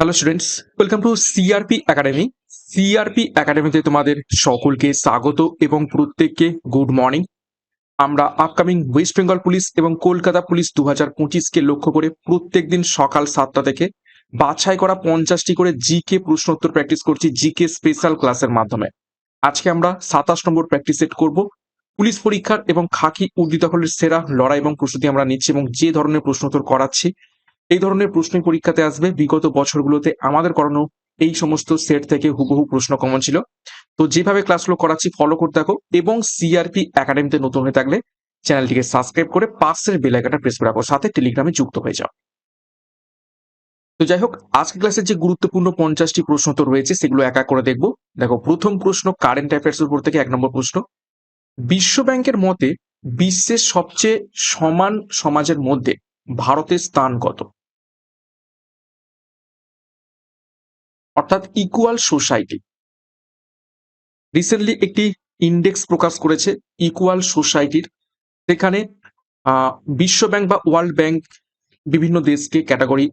Hello students welcome to CRP academy CRP একাডেমিতে তোমাদের সকলকে স্বাগত এবং প্রত্যেককে গুড মর্নিং আমরা আপকামিং ওয়েস্ট বেঙ্গল পুলিশ এবং কলকাতা পুলিশ দু হাজার পঁচিশকে লক্ষ্য করে প্রত্যেক দিন সকাল সাতটা থেকে বাছাই করা পঞ্চাশটি করে জি জিকে প্রশ্নোত্তর প্র্যাকটিস করছি জিকে স্পেশাল ক্লাসের মাধ্যমে। আজকে আমরা সাতাশ নম্বর প্র্যাকটিস সেট করব। পুলিশ পরীক্ষার এবং খাকি উর্দিদখলের সেরা লড়াই এবং প্রস্তুতি আমরা নিচ্ছি এবং যে ধরনের প্রশ্নোত্তর করাচ্ছি এই ধরনের প্রশ্ন পরীক্ষাতে আসবে। বিগত বছরগুলোতে আমাদের করানো এই সমস্ত সেট থেকে হুবহু প্রশ্ন কমন ছিল। তো যেভাবে ক্লাসগুলো করাচ্ছি ফলো করতে থাকো এবং সিআরপি একাডেমিতে নতুন হয়ে থাকলে চ্যানেলটিকে সাবস্ক্রাইব করে পাশের বেল আইকনটা প্রেস করে রাখো। সাথে টেলিগ্রামে যুক্ত হয়ে যাও। তো যাই হোক আজকে ক্লাসের যে গুরুত্বপূর্ণ পঞ্চাশটি প্রশ্ন তো রয়েছে, সেগুলো এক এক করে দেখব। দেখো, প্রথম প্রশ্ন কারেন্ট অ্যাফেয়ার্স উপর থেকে এক নম্বর প্রশ্ন। বিশ্ব ব্যাংকের মতে বিশ্বের সবচেয়ে সমান সমাজের মধ্যে ভারতের স্থান কত? অর্থাৎ ইকুয়াল সোসাইটি রিসেন্টলি একটি ইন্ডেক্স প্রকাশ করেছে ইকুয়াল সোসাইটির সেখানে বিশ্ব ব্যাংক বা ওয়ার্ল্ড ব্যাংক বিভিন্ন দেশকে ক্যাটাগরি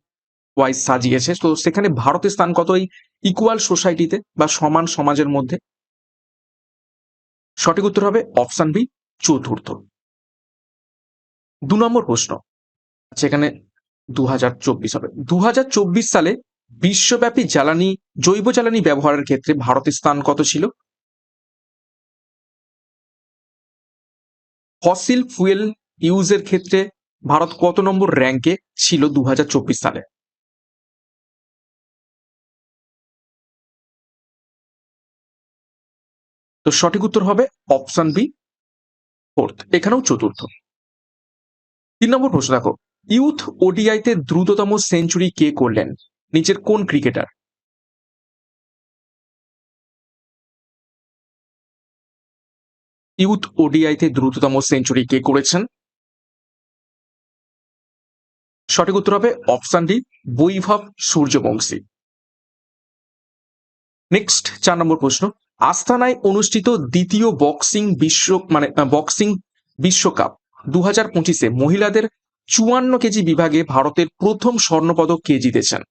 ওয়াইজ সাজিয়েছে। তো সেখানে ভারতের স্থান কত এই ইকুয়াল সোসাইটিতে বা সমান সমাজের মধ্যে? সঠিক উত্তর হবে অপশন বি চতুর্থ। দু নম্বর প্রশ্ন। সেখানে দু হাজার চব্বিশ হবে দু হাজার চব্বিশ সালে বিশ্বব্যাপী জ্বালানি, জৈব জ্বালানি ব্যবহারের ক্ষেত্রে ভারতের স্থান কত ছিল? ফসিল ফুয়েল ইউজের ক্ষেত্রে ভারত কত নম্বর র্যাঙ্কে ছিল দু হাজার চব্বিশ সালে? তো সঠিক উত্তর হবে অপশন বি ফোর্থ এখানেও চতুর্থ। তিন নম্বর প্রশ্ন দেখো ইউথ ওডিআইতে দ্রুততম সেঞ্চুরি কে করলেন? নিচের কোন ক্রিকেটার? ইউথ ওডিআইতে দ্রুততম সেঞ্চুরি কে করেছেন? সঠিক উত্তর হবে option D, Vaibhav Suryavanshi. Next চার নম্বর প্রশ্ন। আস্তানায় অনুষ্ঠিত দ্বিতীয় বক্সিং বিশ্ব মানে বক্সিং বিশ্বকাপ দু হাজার পঁচিশে মহিলাদের চুয়ান্ন কেজি বিভাগে ভারতের প্রথম স্বর্ণপদক কে জিতেছেন?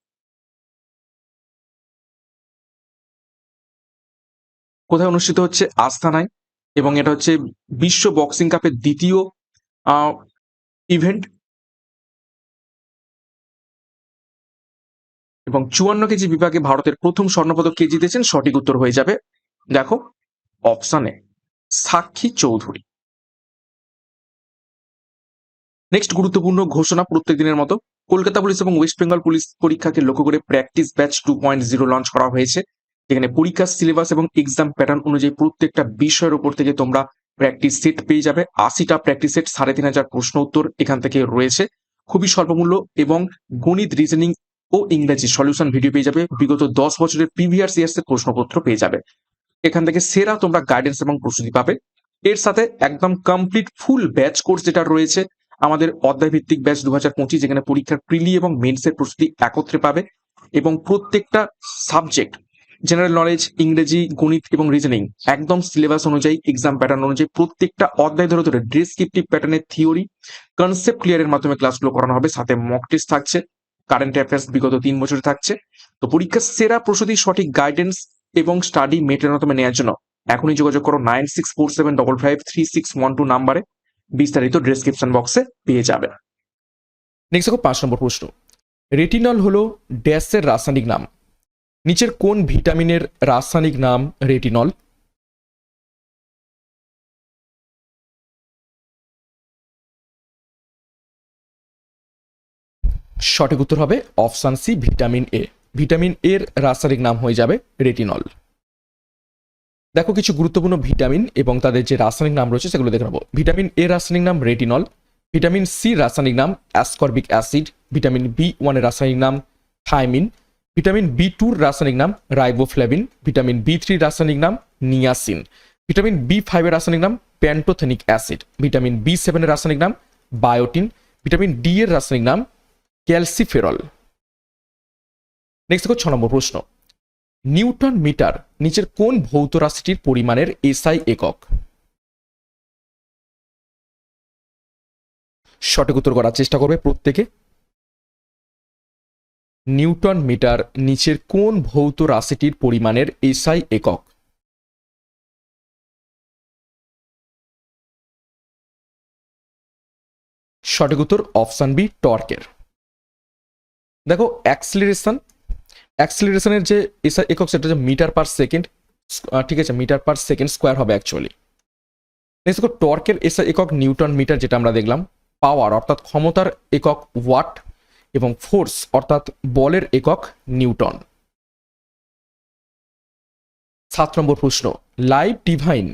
কোথায় অনুষ্ঠিত হচ্ছে? আস্তানায়। এবং এটা হচ্ছে বিশ্ব বক্সিং কাপের দ্বিতীয় ইভেন্ট। এবং চুয়ান্ন কেজি বিভাগে ভারতের প্রথম স্বর্ণপদক কে জিতেছেন? সঠিক উত্তর হয়ে যাবে, দেখো, অপশানে সাক্ষী চৌধুরী। নেক্সট গুরুত্বপূর্ণ ঘোষণা প্রত্যেক দিনের মতো, কলকাতা পুলিশ এবং ওয়েস্ট বেঙ্গল পুলিশ পরীক্ষাকে লক্ষ্য করে practice batch two point zero launch করা হয়েছে, যেখানে পরীক্ষার সিলেবাস এবং এক্সাম প্যাটার্ন অনুযায়ী প্রত্যেকটা বিষয়ের উপর থেকে তোমরা প্র্যাকটিস সেট পেয়ে যাবে। আশিটা প্র্যাকটিস সেট সাড়ে তিন হাজার প্রশ্ন উত্তর এখান থেকে রয়েছে। খুবই স্বল্পমূল্য এবং গণিত রিজনিং ও ইংরেজি সলিউশন ভিডিও পেয়ে যাবে। বিগত দশ বছরের প্রিভিয়াস ইয়ার্স এর প্রশ্নপত্র পেয়ে যাবে। এখান থেকে সেরা তোমরা গাইডেন্স এবং প্রস্তুতি পাবে। এর সাথে একদম কমপ্লিট ফুল ব্যাচ কোর্স যেটা রয়েছে আমাদের অধ্যায় ভিত্তিক ব্যাচ দু হাজার পঁচিশ, যেখানে পরীক্ষার প্রিলি এবং মেন্সের প্রস্তুতি একত্রে পাবে এবং প্রত্যেকটা সাবজেক্ট জেনারেল নলেজ ইংরেজি, গণিত এবং রিজনিং একদম সিলেবাস অনুযায়ী এক্সাম প্যাটার্ন অনুযায়ী প্রত্যেকটা অধ্যায় ধরে ধরে ডেসক্রিপটিভ প্যাটার্নের থিওরি কনসেপ্ট ক্লিয়ারের মাধ্যমে ক্লাসগুলো করানো হবে। সাথে মক টেস্ট থাকছে কারেন্ট অ্যাফেয়ার্স বিগত তিন বছরে থাকছে। তো পরীক্ষার সেরা প্রস্তুতি সঠিক গাইডেন্স এবং স্টাডি মেটেরিয়াল নেওয়ার জন্য এখনই যোগাযোগ করো nine six four seven double five three six one two নাম্বারে। বিস্তারিত ডেসক্রিপশন বক্সে পেয়ে যাবে নেক্সট দেখো পাঁচ নম্বর প্রশ্ন। রেটিনল হলো ড্যাশের রাসায়নিক নাম। নিচের কোন ভিটামিনের রাসায়নিক নাম রেটিনল সঠিক উত্তর হবে option C vitamin A. Vitamin এর রাসায়নিক নাম হয়ে যাবে রেটিনল দেখো কিছু গুরুত্বপূর্ণ ভিটামিন এবং তাদের যে রাসায়নিক নাম রয়েছে সেগুলো দেখে নেব। ভিটামিন এ রাসায়নিক নাম রেটিনল, ভিটামিন সি রাসায়নিক নাম অ্যাসকর্বিক অ্যাসিড, ভিটামিন বি ওয়ানের রাসায়নিক নাম থাইমিন, ভিটামিন বি টুর রাসায়নিক নাম রাইবোফ্লেভিন, ভিটামিন বি থ্রির রাসায়নিক নাম নিয়াসিন, ভিটামিন বি ফাইভের রাসায়নিক নাম প্যান্টোথেনিক অ্যাসিড, ভিটামিন বি সেভেনের রাসায়নিক নাম বায়োটিন, ভিটামিন ডি এর রাসায়নিক নাম ক্যালসিফেরল। নেক্সট দেখো ছ নম্বর প্রশ্ন। নিউটন মিটার নিচের কোন ভৌত রাশিটির পরিমাণের এসআই একক? সঠিক উত্তর করার চেষ্টা করবে প্রত্যেকে। নিউটন মিটার নিচের কোন ভৌত রাশিটির পরিমাণের এসআই একক? সঠিক উত্তর অপশান বি, টর্কের। দেখো, অ্যাক্সিলারেশন অ্যাক্সিলারেশনের যে একক সেটা হচ্ছে মিটার পার সেকেন্ড ঠিক আছে মিটার পার সেকেন্ড স্কোয়ার হবে অ্যাকচুয়ালি নেক্সট দেখো টর্কের এসআই একক নিউটন মিটার যেটা আমরা দেখলাম পাওয়ার অর্থাৎ ক্ষমতার একক ওয়াট এবং ফোর্স অর্থাৎ বলের একক নিউটন সাত নম্বর প্রশ্ন লাইভ ডিভাইন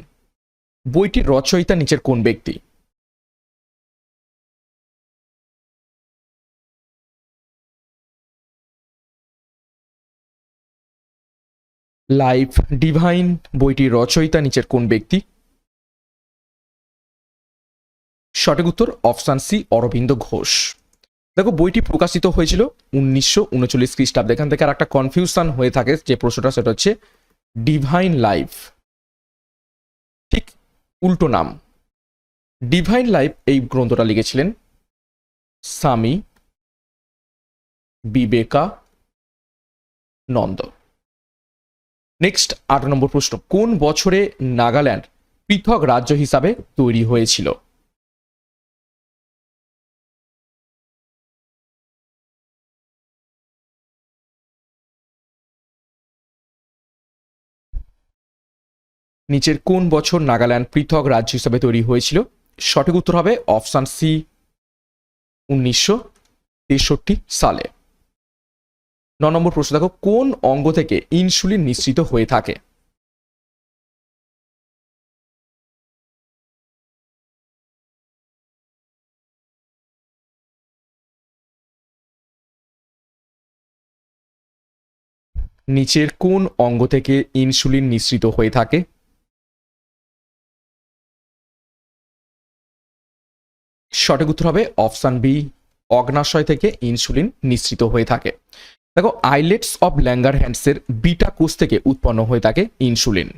বইটির রচয়িতা নিচের কোন ব্যক্তি? লাইভ ডিভাইন বইটির রচয়িতা নিচের কোন ব্যক্তি? সঠিক উত্তর অপশান সি, অরবিন্দ ঘোষ। দেখো, বইটি প্রকাশিত হয়েছিল উনিশশো উনচল্লিশ খ্রিস্টাব্দে। এখান থেকে আর একটা কনফিউশন হয়ে থাকে যে প্রশ্নটা, সেটা হচ্ছে ডিভাইন লাইফ ঠিক উল্টো নাম। ডিভাইন লাইফ এই গ্রন্থটা লিখেছিলেন স্বামী বিবেকা নন্দ নেক্সট আট নম্বর প্রশ্ন। কোন বছরে নাগাল্যান্ড পৃথক রাজ্য হিসাবে তৈরি হয়েছিল? নিচের কোন বছর নাগাল্যান্ড পৃথক রাজ্য হিসাবে তৈরি হয়েছিল? সঠিক উত্তর হবে অপশান সি, উনিশশো তেষট্টি সালে। ন নম্বর প্রশ্ন, দেখো, কোন অঙ্গ থেকে ইনসুলিন নিঃসৃত হয়ে থাকে? নিচের কোন অঙ্গ থেকে ইনসুলিন নিঃসৃত হয়ে থাকে? সঠিক উত্তর হবে অপশান বি, অগ্নাশয় থেকে ইনসুলিন নিঃসৃত হয়ে থাকে। দেখো আইলেটস অফ ল্যাঙ্গার হ্যান্ডসের বিটা কোষ থেকে উৎপন্ন হয়ে থাকে ইনসুলিন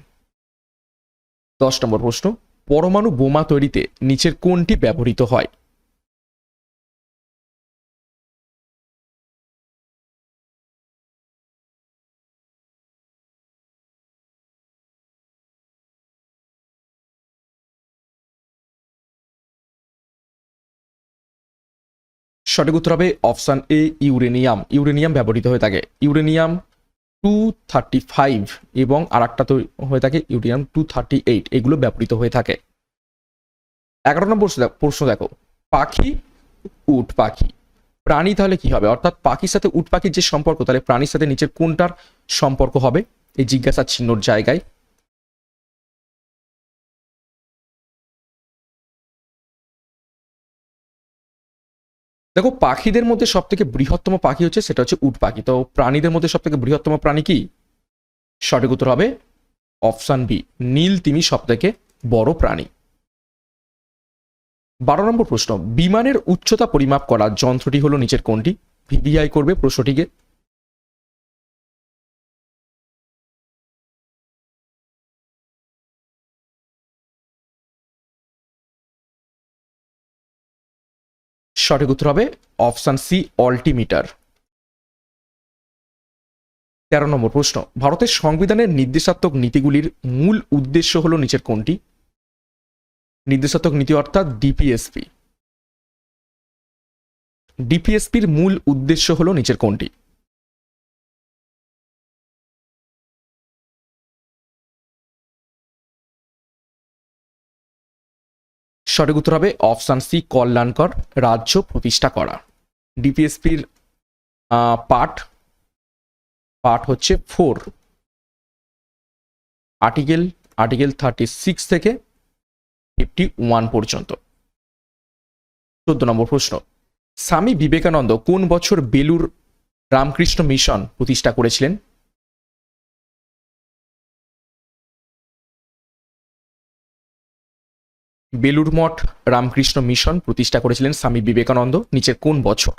দশ নম্বর প্রশ্ন, পরমাণু বোমা তৈরিতে নিচের কোনটি ব্যবহৃত হয়? সঠিক উত্তর হবে অপশান এ, ইউরেনিয়াম। ইউরেনিয়াম ব্যবহৃত হয়ে থাকে ইউরেনিয়াম টু থার্টি ফাইভ এবং আর একটা তো হয়ে থাকে ইউরেনিয়াম টু থার্টি এইট। এগুলো ব্যবহৃত হয়ে থাকে। এগারো নম্বর প্রশ্ন দেখো পাখি, উট পাখি। প্রাণী তাহলে কি হবে? অর্থাৎ পাখির সাথে উট পাখির যে সম্পর্ক, তাহলে প্রাণীর সাথে নিচের কোনটার সম্পর্ক হবে? এই জিজ্ঞাসা চিহ্নর জায়গায় দেখো, পাখিদের মধ্যে সব থেকে বৃহত্তম পাখি হচ্ছে, সেটা হচ্ছে উট পাখি। তো প্রাণীদের মধ্যে সব থেকে বৃহত্তম প্রাণী কি? সঠিক উত্তর হবে অপশান বি, নীল তিমি সব থেকে বড় প্রাণী। বারো নম্বর প্রশ্ন, বিমানের উচ্চতা পরিমাপ করার যন্ত্রটি হলো নিচের কোনটি? ভিভিআই করবে প্রশ্নটিকে। সঠিক উত্তর হবে অপশান সি, অল্টিমিটার। তেরো নম্বর প্রশ্ন, ভারতের সংবিধানের নির্দেশাত্মক নীতিগুলির মূল উদ্দেশ্য হল নিচের কোনটি? নির্দেশাত্মক নীতি অর্থাৎ ডিপিএসপি। ডিপিএসপির মূল উদ্দেশ্য হল নিচের কোনটি? সঠিক উত্তর হবে অপশান সি, কল্যাণকর রাজ্য প্রতিষ্ঠা করা। ডিপিএসপির পার্ট পার্ট হচ্ছে four. Article article thirty six থেকে ফিফটি ওয়ান পর্যন্ত। চোদ্দ নম্বর প্রশ্ন। স্বামী বিবেকানন্দ কোন বছর বেলুর রামকৃষ্ণ মিশন প্রতিষ্ঠা করেছিলেন? বেলুর মঠ রামকৃষ্ণ মিশন প্রতিষ্ঠা করেছিলেন স্বামী বিবেকানন্দ নিচের কোন বছর?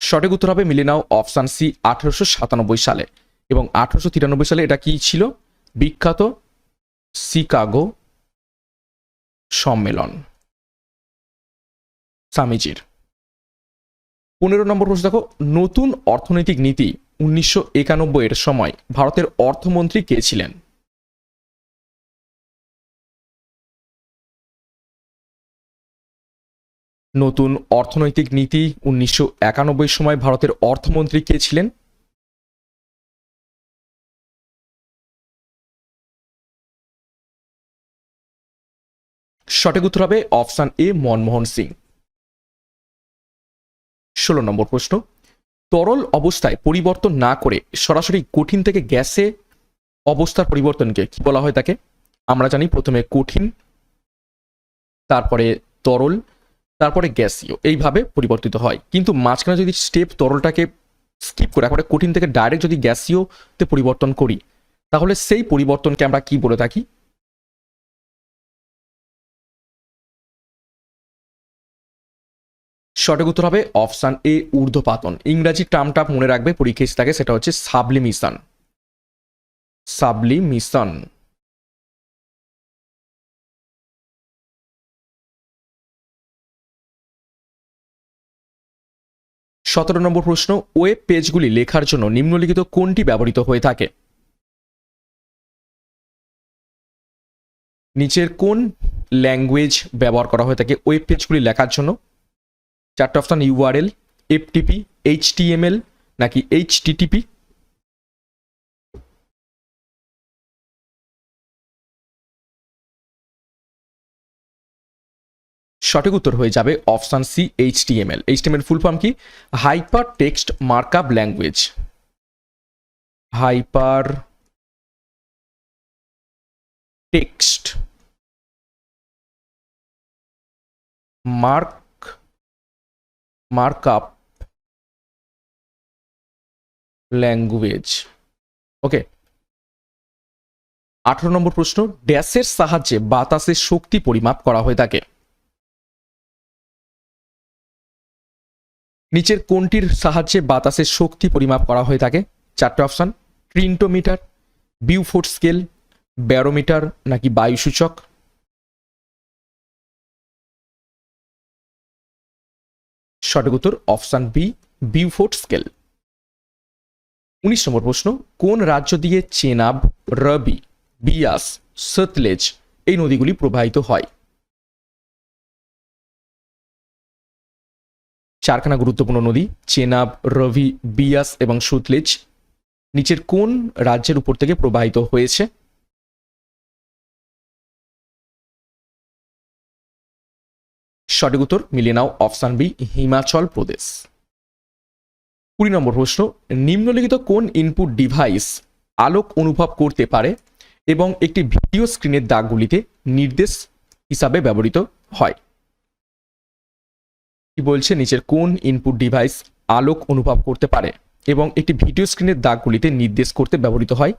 সঠিক উত্তর হবে মিলে নাও অপশান সি, আঠারোশো সাতানব্বই সালে। এবং আঠারোশো তিরানব্বই সালে এটা কি ছিল? বিখ্যাত শিকাগো সম্মেলন। স্বামীজির। পনেরো নম্বর প্রশ্ন দেখো, নতুন অর্থনৈতিক নীতি উনিশশো একানব্বই এর সময় ভারতের অর্থমন্ত্রী কে ছিলেন? নতুন অর্থনৈতিক নীতি উনিশশো একানব্বই সময় ভারতের অর্থমন্ত্রী কে ছিলেন? সঠিক উত্তর হবে অপশান এ মনমোহন সিং। ষোলো নম্বর প্রশ্ন, তরল অবস্থায় পরিবর্তন না করে সরাসরি কঠিন থেকে গ্যাসে অবস্থার পরিবর্তনকে কি বলা হয় তাকে? আমরা জানি প্রথমে কঠিন, তারপরে তরল, তারপরে গ্যাসীয়, এইভাবে পরিবর্তিত হয়। কিন্তু মাঝখানে যদি স্টেপ তরলটাকে স্কিপ করে একবারে কঠিন থেকে ডাইরেক্ট যদি গ্যাসীয়তে পরিবর্তন করি, তাহলে সেই পরিবর্তনকে আমরা কি বলে থাকি? সঠিক উত্তর হবে অপশান এ, ঊর্ধ্বপাতন। ইংরাজি টার্মটা মনে রাখবে পরীক্ষা থাকে সেটা হচ্ছে সাবলিমিশন। সাবলিমিশন। সতেরো নম্বর প্রশ্ন, ওয়েব পেজগুলি লেখার জন্য নিম্নলিখিত কোনটি ব্যবহৃত হয়ে থাকে? নিচের কোন ল্যাঙ্গুয়েজ ব্যবহার করা হয়ে থাকে ওয়েব পেজগুলি লেখার জন্য? চারটে অপশান ইউআরএল এফটিপি এইচটিএমএল নাকি এইচটিটিপি সঠিক উত্তর হয়ে যাবে option C HTML HTML full form কি? Hyper text markup language hyper text mark markup language okay আঠারো নম্বর প্রশ্ন, ড্যাশের সাহায্যে বাতাসের শক্তি পরিমাপ করা হয়ে থাকে। নিচের কোনটির সাহায্যে বাতাসের শক্তি পরিমাপ করা হয়ে থাকে? চারটে অপশন ট্রিন্টোমিটার, বিউফোর্ট স্কেল, ব্যারোমিটার নাকি বায়ুসূচক? সঠিক উত্তর অপশান বি, বিউফোর্ট স্কেল। উনিশ নম্বর প্রশ্ন, কোন রাজ্য দিয়ে চেনাব রবি, বিয়াস, সতলেজ এই নদীগুলি প্রবাহিত হয়? চারখানা গুরুত্বপূর্ণ নদী, চেনাব, রবি, বিয়াস এবং সুতলেজ, নিচের কোন রাজ্যের উপর থেকে প্রবাহিত হয়েছে? সঠিক উত্তর, মিলিয়ে নাও অপশান বি হিমাচল প্রদেশ। কুড়ি নম্বর প্রশ্ন, নিম্নলিখিত কোন ইনপুট ডিভাইস আলোক অনুভব করতে পারে এবং একটি ভিডিও স্ক্রিনের দাগগুলিতে নির্দেশ হিসাবে ব্যবহৃত হয়? কি বলছে? নিচের কোন ইনপুট ডিভাইস আলোক অনুভব করতে পারে এবং একটি ভিডিও স্ক্রিনের দাগগুলিতে নির্দেশ করতে ব্যবহৃত হয়?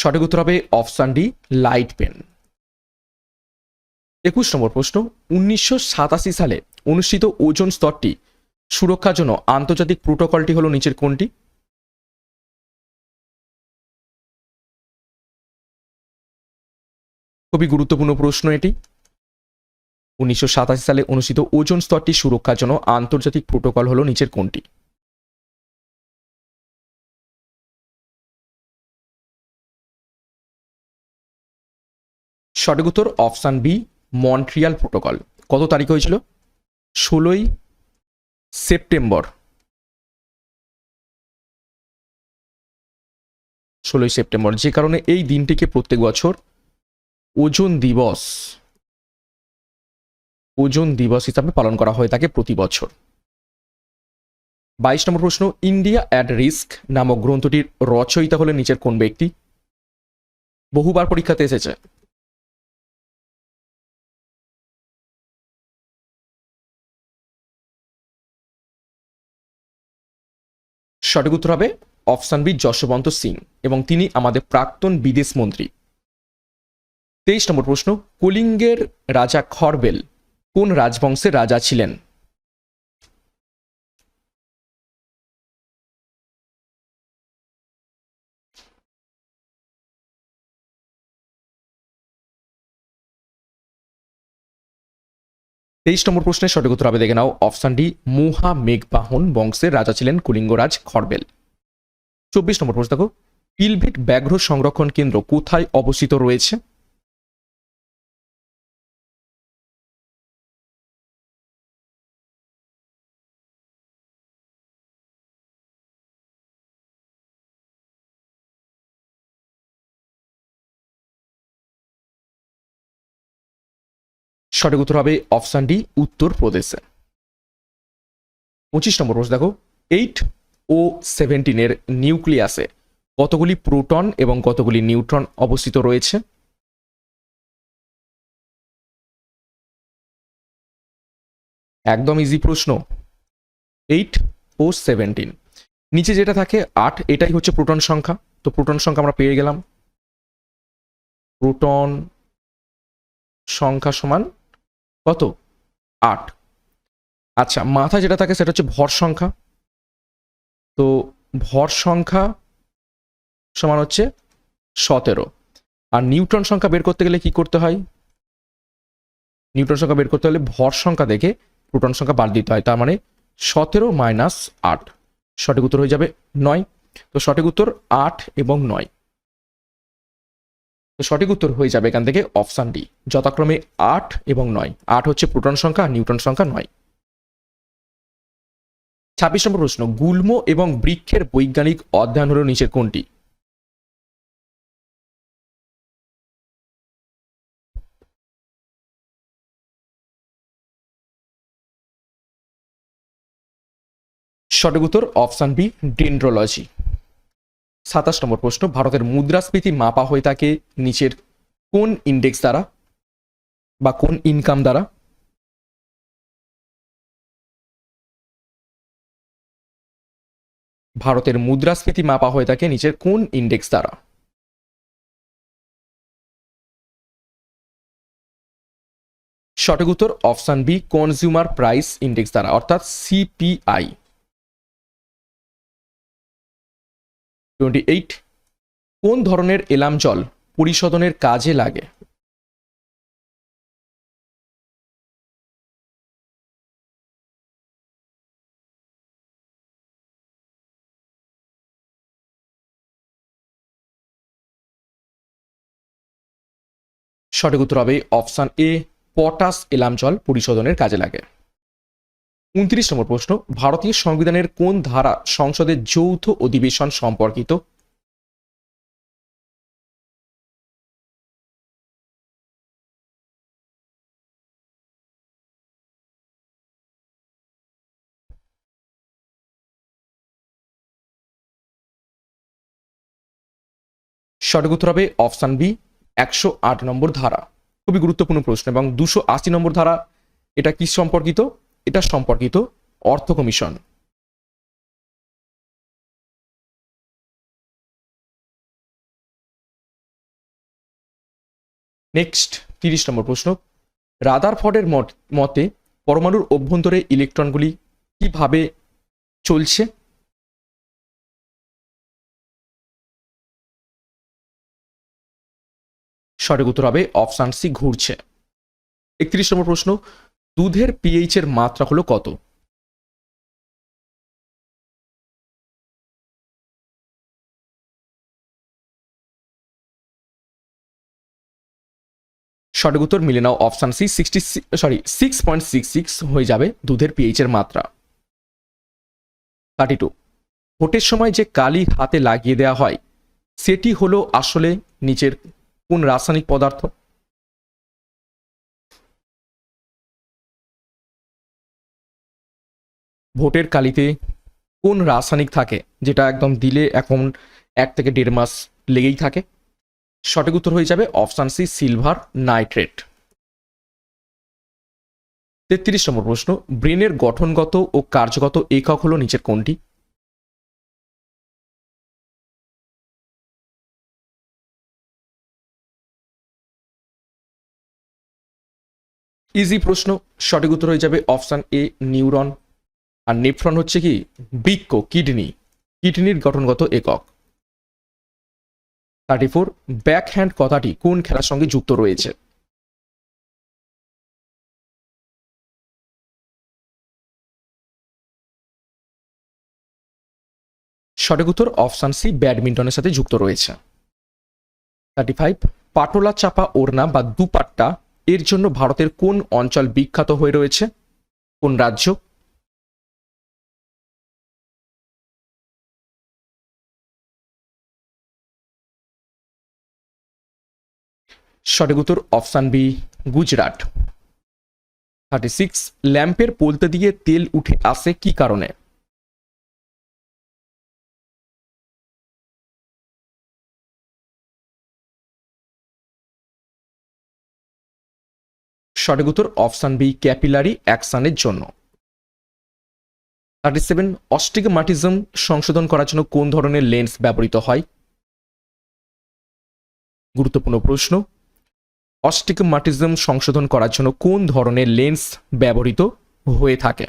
সঠিক উত্তর হবে অপশান ডি, লাইট পেন। একুশ নম্বর প্রশ্ন, উনিশশো সাতাশি সালে অনুষ্ঠিত ওজন স্তরটি সুরক্ষার জন্য আন্তর্জাতিক প্রোটোকলটি হলো নিচের কোনটি? খুবই গুরুত্বপূর্ণ প্রশ্ন এটি। উনিশশো সাতাশি সালে অনুষ্ঠিত ওজন স্তরটি সুরক্ষার জন্য আন্তর্জাতিক প্রোটোকল হলো নিচের কোনটি? সঠিক উত্তর অপশান বি, মন্ট্রিয়াল প্রোটোকল। কত তারিখ হয়েছিল? ষোলোই সেপ্টেম্বর। ষোলোই সেপ্টেম্বর। যে কারণে এই দিনটিকে প্রত্যেক বছর ওজন দিবস ওজন দিবস হিসাবে পালন করা হয়ে থাকে প্রতি বছর। বাইশ নম্বর প্রশ্ন, ইন্ডিয়া অ্যাট রিস্ক নামক গ্রন্থটির রচয়িতা হলে নিচের কোন ব্যক্তি? বহুবার পরীক্ষাতে এসেছে। সঠিক উত্তর হবে অপশান যশবন্ত সিং এবং তিনি আমাদের প্রাক্তন বিদেশ মন্ত্রী। তেইশ নম্বর প্রশ্ন, কলিঙ্গের রাজা খরবেল কোন রাজবংশের রাজা ছিলেন? তেইশ নম্বর প্রশ্নের সঠিক উত্তর হবে দেখে নাও। অপশান ডি, মুহা মেঘবাহন বংশের রাজা ছিলেন কুলিঙ্গরাজ খরবেল চব্বিশ নম্বর প্রশ্ন দেখো, পিলভিট ব্যাঘ্র সংরক্ষণ কেন্দ্র কোথায় অবস্থিত রয়েছে? সঠিক উত্তর হবে অপশন ডি উত্তর প্রদেশে পঁচিশ নম্বর প্রশ্ন দেখো। এইট ও সেভেন্টিনের নিউক্লিয়াসে কতগুলি প্রোটন এবং কতগুলি নিউট্রন অবস্থিত রয়েছে? একদম ইজি প্রশ্ন। এইট ও সেভেন্টিন। নিচে যেটা থাকে, আট, এটাই হচ্ছে প্রোটন সংখ্যা। তো প্রোটন সংখ্যা আমরা পেয়ে গেলাম। প্রোটন সংখ্যা সমান কত? আট। আচ্ছা মাথা যেটা থাকে সেটা হচ্ছে ভর সংখ্যা। তো ভর সংখ্যা সমান হচ্ছে সতেরো। আর নিউট্রন সংখ্যা বের করতে গেলে কি করতে হয়? নিউট্রন সংখ্যা বের করতে হলে ভর সংখ্যা দেখে প্রোটন সংখ্যা বাদ দিতে হয়। তার মানে সতেরো মাইনাস আট। সঠিক উত্তর হয়ে যাবে নয়। তো সঠিক উত্তর আট এবং নয়। তো সঠিক উত্তর হয়ে যাবে এখান থেকে অপশান ডি যথাক্রমে আট এবং নয়। আট হচ্ছে প্রোটন সংখ্যা আর নিউট্রন সংখ্যা নয়। ছাব্বিশ নম্বর প্রশ্ন, গুল্ম এবং বৃক্ষের বৈজ্ঞানিক অধ্যয়ন হল নিচের কোনটি? সঠিক উত্তর অপশান বি ডেন্ড্রোলজি সাতাশ নম্বর প্রশ্ন, ভারতের মুদ্রাস্ফীতি মাপা হয়ে থাকে নিচের কোন ইন্ডেক্স দ্বারা বা কোন ইনকাম দ্বারা? ভারতের মুদ্রাস্ফীতি মাপা হয়ে থাকে নিচের কোন ইন্ডেক্স দ্বারা? সঠিক উত্তর option B consumer price index দ্বারা, অর্থাৎ সিপিআই টোয়েন্টি এইট কোন ধরনের এলাম জল পরিশোধনের কাজে লাগে? সঠিক উত্তর হবে অপশান এ, পটাশ এলাম জল পরিশোধনের কাজে লাগে। উনত্রিশ নম্বর প্রশ্ন, ভারতীয় সংবিধানের কোন ধারা সংসদের যৌথ অধিবেশন সম্পর্কিত? সঠিক উত্তর হবে অপশান বি, একশো আট নম্বর ধারা। খুবই গুরুত্বপূর্ণ প্রশ্ন এবং দুশো আশি নম্বর ধারা, এটা কি সম্পর্কিত? এটা সম্পর্কিত অর্থ কমিশন। নেক্সট, তিরিশ নম্বর প্রশ্ন। রাদারফোর্ডের মত- মতে পরমাণুর অভ্যন্তরে ইলেকট্রনগুলি কীভাবে চলছে? সঠিক উত্তর হবে অপশান সি, ঘুরছে। একত্রিশ নম্বর প্রশ্ন দুধের পিএইচ এর মাত্রা হলো কত? সঠিক উত্তর মিলে নাও option C sixty sorry six point six six হয়ে যাবে দুধের পিএইচ এর মাত্রা। থার্টি টু ভোটের সময় যে কালি হাতে লাগিয়ে দেওয়া হয়, সেটি হলো আসলে নিচের কোন রাসায়নিক পদার্থ? ভোটের কালিতে কোন রাসায়নিক থাকে, যেটা একদম দিলে এখন এক থেকে দেড় মাস লেগেই থাকে? সঠিক উত্তর হয়ে যাবে অপশান সি, সিলভার নাইট্রেট। তেত্রিশ নম্বর প্রশ্ন, ব্রেনের গঠনগত ও কার্যগত একক হলো নিচের কোনটি? ইজি প্রশ্ন, সঠিক উত্তর হয়ে যাবে অপশান এ, নিউরন। আর নেফ্রন হচ্ছে কি? বৃক্ষ কিডনি। কিডনির গঠনগত একক। থার্টি ফোর ব্যাকহ্যান্ড কথাটি কোন খেলার সঙ্গে যুক্ত রয়েছে? সঠিক উত্তর অপশান সি, ব্যাডমিন্টনের সাথে যুক্ত রয়েছে। থার্টি ফাইভ পাটোলা চাপা ওড়না বা দুপাট্টা, এর জন্য ভারতের কোন অঞ্চল বিখ্যাত হয়ে রয়েছে? কোন রাজ্য? সঠিক উত্তর option B, Gujarat. Thirty six ল্যাম্পের পোলতে দিয়ে তেল উঠে আসে কি কারণে? সঠিক উত্তর অপশান বি, ক্যাপিলারি অ্যাকশনের জন্য। থার্টি সেভেন অস্টিগমাটিজম সংশোধন করার জন্য কোন ধরনের লেন্স ব্যবহৃত হয়? গুরুত্বপূর্ণ প্রশ্ন। অস্টিগমাটিজম সংশোধন করার জন্য কোন ধরনের লেন্স ব্যবহৃত হয়ে থাকে?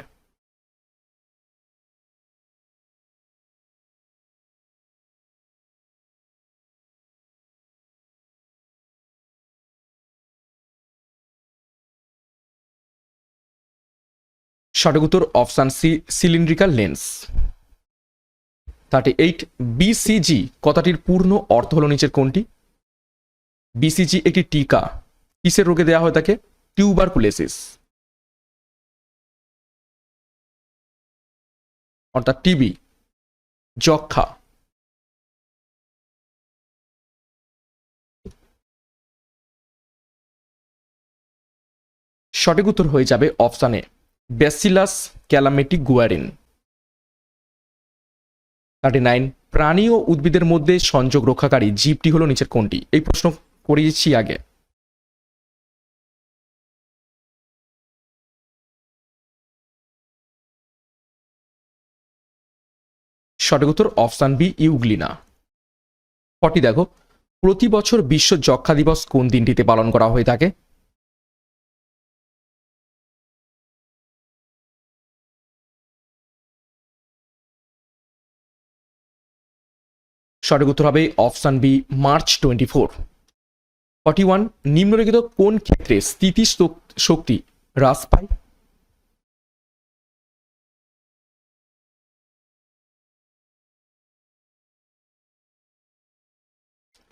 সঠিক উত্তর option C, cylindrical lens. Thirty eight BCG কথাটির পূর্ণ অর্থ হল নিচের কোনটি? বিসিজি একটি টিকা। কিসের রোগে দেওয়া হয় তাকে? টিউবারকুলেসিস অর্থাৎ টিবি যক্ষা সঠিক উত্তর হয়ে যাবে অপশানে bacillus Calmette Guerin thirty nine প্রাণী ও উদ্ভিদের মধ্যে সংযোগ রক্ষাকারী জীবটি হলো নিচের কোনটি? এই প্রশ্ন করিয়েছি আগে সঠিক উত্তর অপশান বি, ইউগ্লিনা। ফটি দেখো, প্রতি বছর বিশ্ব যক্ষা দিবস কোন দিনটিতে পালন করা হয়ে থাকে? সঠিক উত্তর হবে option B, March twenty four forty one, নিম্নলিখিত কোন ক্ষেত্রে স্থিতি শক্তি হ্রাস পায়?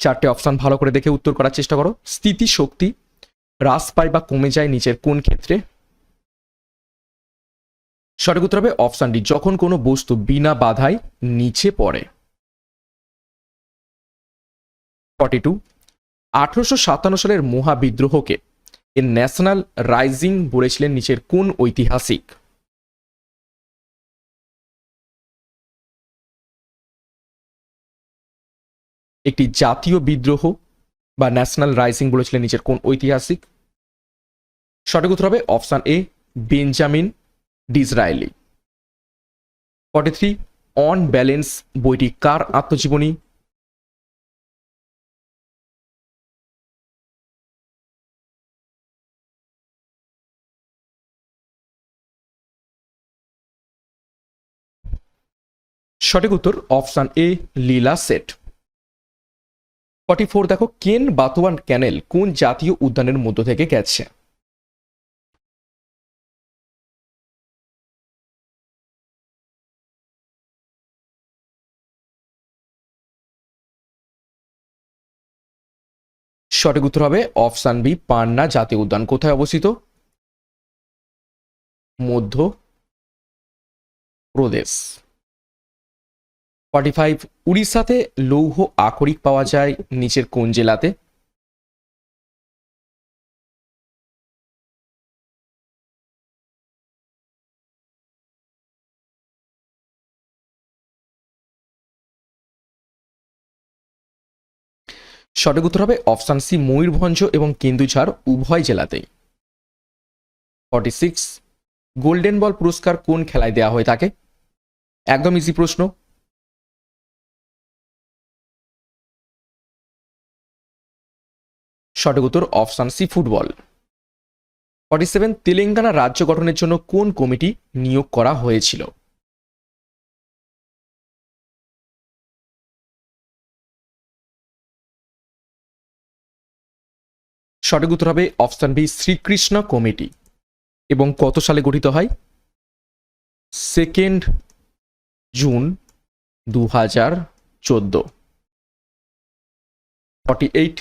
চারটে অপশান ভালো করে দেখে উত্তর করার চেষ্টা করো। স্থিতি শক্তি হ্রাস পায় বা কমে যায় নিচের কোন ক্ষেত্রে? সঠিক উত্তর হবে অপশান ডি, যখন কোনো বস্তু বিনা বাধায় নিচে পড়ে। ফর্টি টু আঠারোশো সাতান্ন সালের মহাবিদ্রোহকে এ ন্যাশনাল রাইজিং বলেছিলেন নিচের কোন ঐতিহাসিক? একটি জাতীয় বিদ্রোহ বা ন্যাশনাল রাইজিং বলেছিলেন নিচের কোন ঐতিহাসিক? সঠিক উত্তর হবে option A, Benjamin Disraeli forty three, on balance বইটি কার আত্মজীবনী? সঠিক উত্তর, option A Leela Seth. Forty four, দেখো, কেন বাতোয়ান ক্যানেল কোন জাতীয় উদ্যানের মধ্য থেকে গেছে? সঠিক উত্তর হবে অপশান বি পান্না জাতীয় উদ্যান। কোথায় অবস্থিত? মধ্য প্রদেশ। ফর্টি ফাইভ উড়িষ্যাতে লৌহ আকরিক পাওয়া যায় নিচের কোন জেলাতে? সঠিক উত্তর হবে অপশান সি, ময়ূরভঞ্জ এবং কেন্দুঝাড় উভয় জেলাতেই। ফর্টি সিক্স গোল্ডেন বল পুরস্কার কোন খেলায় দেওয়া হয়ে থাকে একদম ইজি প্রশ্ন। সঠিক উত্তর option C, football. Forty seven Telangana রাজ্য গঠনের জন্য কোন কমিটি নিয়োগ করা হয়েছিল? সঠিক উত্তর হবে অপশান বি, শ্রীকৃষ্ণ কমিটি। এবং কত সালে গঠিত হয়? সেকেন্ড জুন দু হাজার চোদ্দ। ফর্টি এইট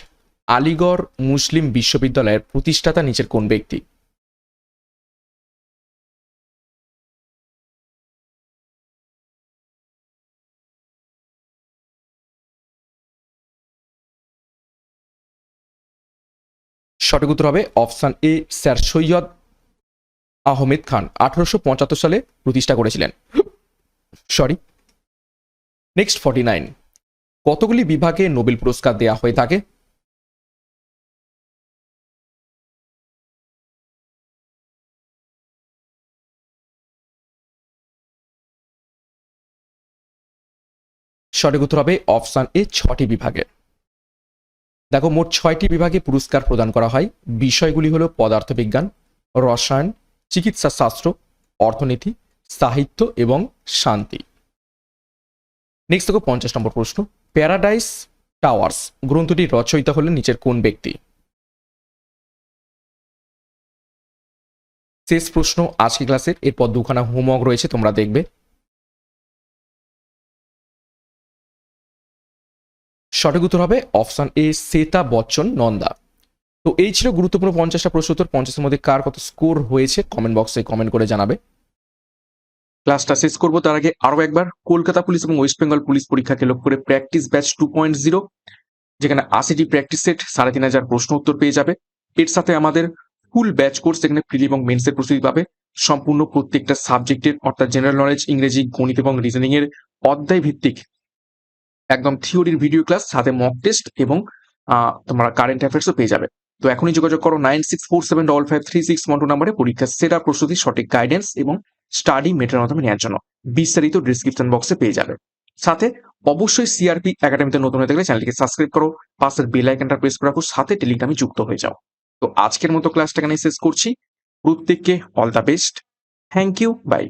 আলিগড় মুসলিম বিশ্ববিদ্যালয়ের প্রতিষ্ঠাতা নিচের কোন ব্যক্তি? সঠিক উত্তর হবে option A, sir Syed Ahmed Khan. আঠারোশো পঁচাত্তর সালে প্রতিষ্ঠা করেছিলেন। সরি নেক্সট ফর্টি নাইন কতগুলি বিভাগে নোবেল পুরস্কার দেয়া হয়ে থাকে? সঠিক উত্তর হবে অপশান এ, ছটি বিভাগে। দেখো, মোট ছয়টি বিভাগে পুরস্কার প্রদান করা হয়। বিষয়গুলি হলো পদার্থবিজ্ঞান, রসায়ন চিকিৎসা শাস্ত্র অর্থনীতি, সাহিত্য এবং শান্তি। নেক্সট দেখো, পঞ্চাশ নম্বর প্রশ্ন। প্যারাডাইস টাওয়ার্স গ্রন্থটির রচয়িতা হলেন নিচের কোন ব্যক্তি? শেষ প্রশ্ন আজকে ক্লাসের। এরপর দুখানা হোমওয়ার্ক রয়েছে, তোমরা দেখবে। সঠিক উত্তর হবে অপশন এ, শ্বেতা বচ্চন, নন্দা। তো এই ছিল গুরুত্বপূর্ণ পঞ্চাশটা প্রশ্ন উত্তর। পঞ্চাশের মধ্যে কার কত স্কোর হয়েছে কমেন্ট বক্সে কমেন্ট করে জানাবে। ক্লাসটা শেষ করব, তার আগে আরও একবার, কলকাতা পুলিশ এবং ওয়েস্ট বেঙ্গল পুলিশ পরীক্ষাকে লক্ষ্য করে practice batch two point zero, যেখানে আশিটি প্র্যাকটিস সেট, সাড়ে তিন হাজার প্রশ্ন উত্তর পেয়ে যাবে। এর সাথে আমাদের ফুল ব্যাচ কোর্স, যেখানে প্রিলি এবং মেন্সের প্রস্তুতি পাবে। সম্পূর্ণ প্রত্যেকটা সাবজেক্টের, অর্থাৎ জেনারেল নলেজ ইংরেজি, গণিত এবং রিজনিং এর অধ্যায় ভিত্তিক একদম থিওরির ভিডিও ক্লাস, সাথে মক টেস্ট এবং তোমরা কারেন্ট অ্যাফেয়ার্সও পেয়ে যাবে। তো এখনই যোগাযোগ করো nine six four seven double five three six one নাম্বারে পরীক্ষার সেরা প্রস্তুতি, সঠিক গাইডেন্স এবং স্টাডি মেটের মাধ্যমে নেওয়ার জন্য। বিস্তারিত ডিসক্রিপশন বক্সে পেয়ে যাবে। সাথে অবশ্যই সিআরপি একাডেমিতে নতুন হয়ে থাকলে চ্যানেলটিকে সাবস্ক্রাইব করো, পাশের বেল আইকনটা প্রেস করে রাখো, সাথে টেলিগ্রামে যুক্ত হয়ে যাও। তো আজকের মতো ক্লাসটা এখানে শেষ করছি। প্রত্যেককে all the best thank you bye